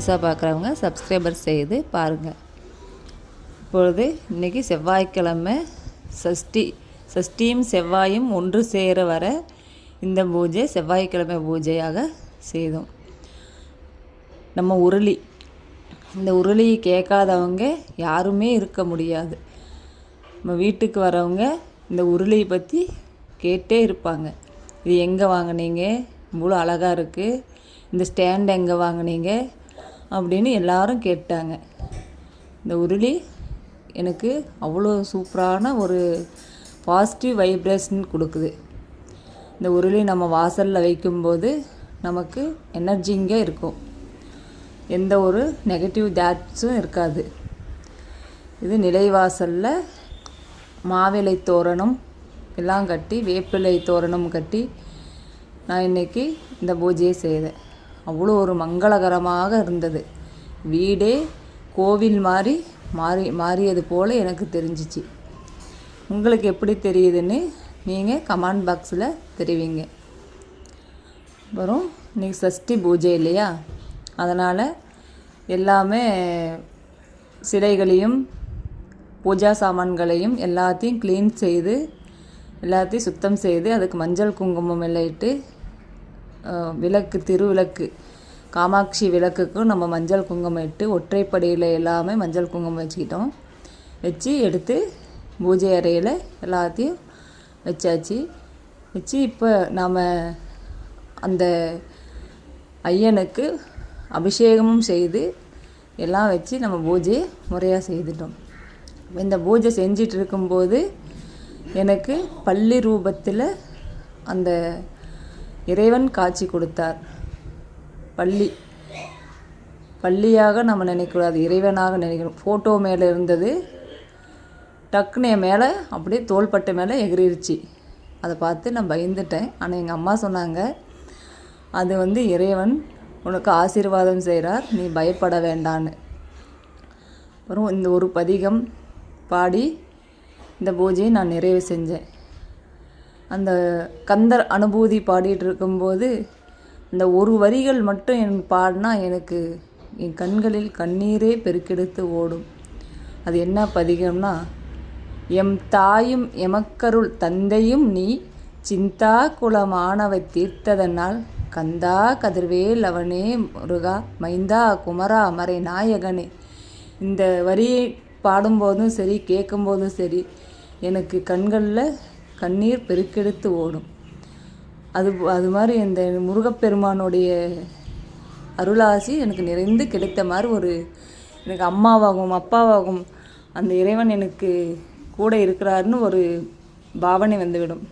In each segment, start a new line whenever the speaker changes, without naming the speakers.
புதுசாக பார்க்குறவங்க சப்ஸ்கிரைபர் செய்து பாருங்கள் இப்பொழுது இன்றைக்கி செவ்வாய்க்கிழமை. சஷ்டி சஷ்டியும் செவ்வாயும் ஒன்று சேர வர இந்த பூஜை செவ்வாய்க்கிழமை பூஜையாக செய்தோம். நம்ம உருளி இந்த உருளியை கேட்காதவங்க யாருமே இருக்க முடியாது. நம்ம வீட்டுக்கு வரவங்க இந்த உருளியை பற்றி கேட்டே இருப்பாங்க. இது எங்கே வாங்குனீங்க? இவ்வளோ அழகாக இருக்குது இந்த ஸ்டாண்ட் எங்கே வாங்குனீங்க? அப்படின்னு எல்லாரும் கேட்டாங்க. இந்த உருளி எனக்கு அவ்வளோ சூப்பரான ஒரு பாசிட்டிவ் வைப்ரேஷன் கொடுக்குது. இந்த உருளி நம்ம வாசலில் வைக்கும்போது நமக்கு எனர்ஜிங்க இருக்கும். எந்த ஒரு நெகட்டிவ் தாட்ஸும் இருக்காது. இது நிலைவாசலில் மாவிலை தோரணம் எல்லாம் கட்டி வேப்பிலை தோரணம் கட்டி நான் இன்னைக்கு இந்த பூஜையை செய்தேன். அவ்வளோ ஒரு மங்களகரமாக இருந்தது. வீடே கோவில் மாதிரி மாறி மாறியது போல் எனக்கு தெரிஞ்சிச்சு. உங்களுக்கு எப்படி தெரியுதுன்னு நீங்கள் கமெண்ட் பாக்ஸில் தெரிவிங்க. அப்புறம் இன்றைக்கி சஷ்டி பூஜை இல்லையா? அதனால் எல்லாமே சிலைகளையும் பூஜா சாமான்களையும் எல்லாத்தையும் க்ளீன் செய்து எல்லாத்தையும் சுத்தம் செய்து அதுக்கு மஞ்சள் குங்குமம் எல்லாம் இட்டு விளக்கு திருவிளக்கு காமாட்சி விளக்குக்கும் நம்ம மஞ்சள் குங்குமம் இட்டு ஒற்றைப்படையில் எல்லாமே மஞ்சள் குங்குமம் வச்சுக்கிட்டோம். வச்சு எடுத்து பூஜை அறையில் எல்லாத்தையும் வச்சாச்சு. வச்சு இப்போ நாம் அந்த ஐயனுக்கு அபிஷேகமும் செய்து எல்லாம் வச்சு நம்ம பூஜையை முறையாக செய்துட்டோம். இந்த பூஜை செஞ்சிட்டு இருக்கும்போது எனக்கு பள்ளி ரூபத்தில் அந்த இறைவன் காட்சி கொடுத்தார். பள்ளி பள்ளியாக நம்ம நினைக்கக்கூடாது. இறைவனாக நினைக்கணும். ஃபோட்டோ மேலே இருந்தது டக்குன்னு என் மேலே அப்படியே தோள்பட்டை மேலே எகிரிருச்சு. அதை பார்த்து நான் பயந்துட்டேன். ஆனால் எங்கள் அம்மா சொன்னாங்க அது வந்து இறைவன் உனக்கு ஆசீர்வாதம் செய்கிறார் நீ பயப்பட வேண்டான்னு. அப்புறம் இந்த ஒரு பதிகம் பாடி இந்த பூஜையை நான் நிறைவு செஞ்சேன். அந்த கந்தர் அனுபூதி பாடிட்டு இருக்கும்போது அந்த ஒரு வரிகள் மட்டும் என் பாடினா எனக்கு என் கண்களில் கண்ணீரே பெருக்கெடுத்து ஓடும். அது என்ன பதிகம்னா எம் தாயும் எமக்கருள் தந்தையும் நீ சிந்தா குலமானவை தீர்த்ததனால் கந்தா கதிர்வேல் அவனே முருகா மைந்தா குமரா மறை நாயகனே. இந்த வரியை பாடும்போதும் சரி கேட்கும்போதும் சரி எனக்கு கண்களில் கண்ணீர் பெருக்கெடுத்து ஓடும். அது அது மாதிரி இந்த முருகப்பெருமானுடைய அருளாசி எனக்கு நிறைந்து கிடைத்த மாதிரி ஒரு எனக்கு அம்மாவாகும் அப்பாவாகும் அந்த இறைவன் எனக்கு கூட இருக்கிறாருன்னு ஒரு பாவனை வந்துவிடும்.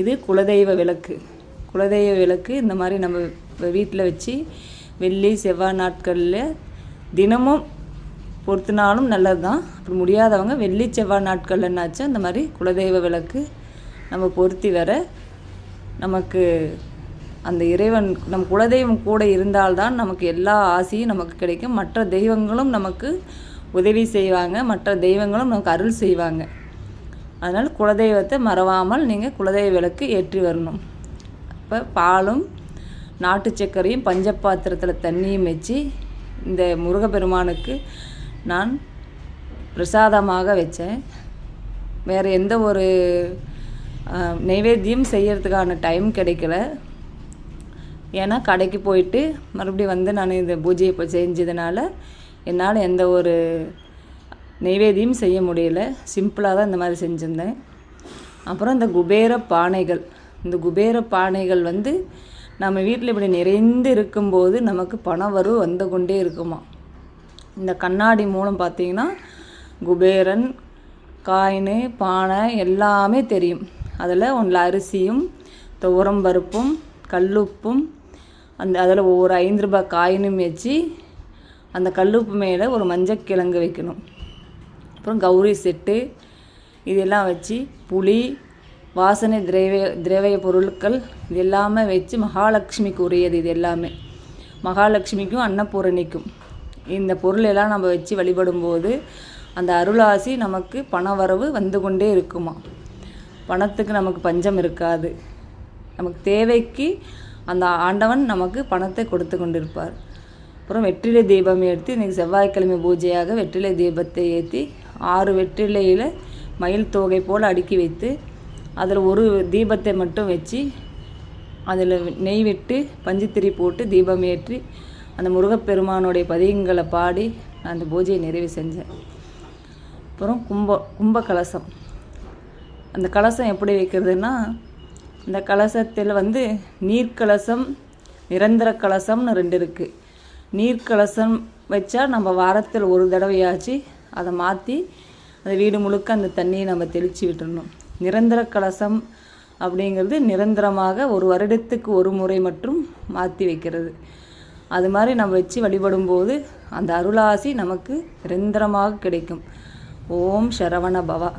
இது குலதெய்வ விளக்கு. குலதெய்வ விளக்கு இந்த மாதிரி நம்ம வீட்டில் வச்சு வெள்ளி செவ்வாய் நாட்களில் தினமும் பொருத்தினாலும் நல்லது தான் அப்படி முடியாதவங்க வெள்ளி செவ்வாய் நாட்கள் என்னாச்சும் இந்த மாதிரி குலதெய்வ விளக்கு நம்ம பொருத்தி வர நமக்கு அந்த இறைவன் நம் குலதெய்வம் கூட இருந்தால்தான் நமக்கு எல்லா ஆசையும் நமக்கு கிடைக்கும். மற்ற தெய்வங்களும் நமக்கு உதவி செய்வாங்க மற்ற தெய்வங்களும் நமக்கு அருள் செய்வாங்க. அதனால் குலதெய்வத்தை மறவாமல் நீங்கள் குலதெய்வ விளக்கு ஏற்றி வரணும். இப்போ பாலும் நாட்டு சர்க்கரையும் பஞ்சபாத்திரத்தில் தண்ணியும் வச்சு இந்த முருகப்பெருமானுக்கு நான் பிரசாதமாக வச்சேன். வேறு எந்த ஒரு நைவேத்தியம் செய்யறதுக்கான டைம் கிடைக்கல. ஏன்னா கடைக்கு போயிட்டு மறுபடியும் வந்து நான் இந்த பூஜையை இப்போ செஞ்சதுனால என்னால் எந்த ஒரு நைவேத்தியம் செய்ய முடியல. சிம்பிளாக தான் இந்த மாதிரி செஞ்சுருந்தேன். அப்புறம் இந்த குபேர பானைகள். இந்த குபேர பானைகள் வந்து நம்ம வீட்டில் இப்படி நிறைந்து இருக்கும்போது நமக்கு பண வரவு வந்து கொண்டே இருக்குமா இந்த கண்ணாடி மூலம் பார்த்தீங்கன்னா குபேரன் காயின் பானை எல்லாமே தெரியும். அதில் ஒன்றில் அரிசியும் துவரம் பருப்பும் கல்லுப்பும் அந்த அதில் ஒவ்வொரு ஐந்து ரூபாய் காயினும் வச்சு அந்த கல்லுப்பு மேலே ஒரு மஞ்சக்கிழங்கு வைக்கணும். அப்புறம் கௌரி செட்டு இதெல்லாம் வச்சு புளி வாசனை திரவிய திரவிய பொருட்கள் இது எல்லாமே வச்சு மகாலட்சுமிக்கு உரியது இது எல்லாமே. மகாலட்சுமிக்கும் அன்னபூரணிக்கும். இந்த பொருளெல்லாம் நம்ம வச்சு வழிபடும்போது அந்த அருளாசி நமக்கு பண வரவு வந்து கொண்டே இருக்குமா? பணத்துக்கு நமக்கு பஞ்சம் இருக்காது. நமக்கு தேவைக்கு அந்த ஆண்டவன் நமக்கு பணத்தை கொடுத்து கொண்டிருப்பார். அப்புறம் வெற்றிலை தீபம் ஏற்றி இன்றைக்கி செவ்வாய்க்கிழமை பூஜையாக வெற்றிலை தீபத்தை ஏற்றி ஆறு வெற்றிலையில் மயில் தோகை போல் அடுக்கி வைத்து அதில் ஒரு தீபத்தை மட்டும் வச்சு அதில் நெய் விட்டு பஞ்சுத்திரி போட்டு தீபம் ஏற்றி அந்த முருகப்பெருமானுடைய பதிகங்களை பாடி நான் அந்த பூஜையை நிறைவு செஞ்சேன். அப்புறம் கும்ப கும்ப கலசம் அந்த கலசம் எப்படி வைக்கிறதுனா இந்த கலசத்தில் வந்து நீர்க்கலசம் நிரந்தர கலசம்னு ரெண்டு இருக்குது நீர்க்கலசம் வச்சா நம்ம வாரத்தில் ஒரு தடவையாச்சு அதை மாற்றி அந்த வீடு முழுக்க அந்த தண்ணியை நம்ம தெளித்து விட்டுறணும். நிரந்தர கலசம் அப்படிங்கிறது நிரந்தரமாக ஒரு வருடத்துக்கு ஒரு முறை மட்டும் மாற்றி வைக்கிறது. அது மாதிரி நம்ம வச்சு வழிபடும்போது அந்த அருளாசி நமக்கு நிரந்தரமாக கிடைக்கும். ஓம் சரவண பவா.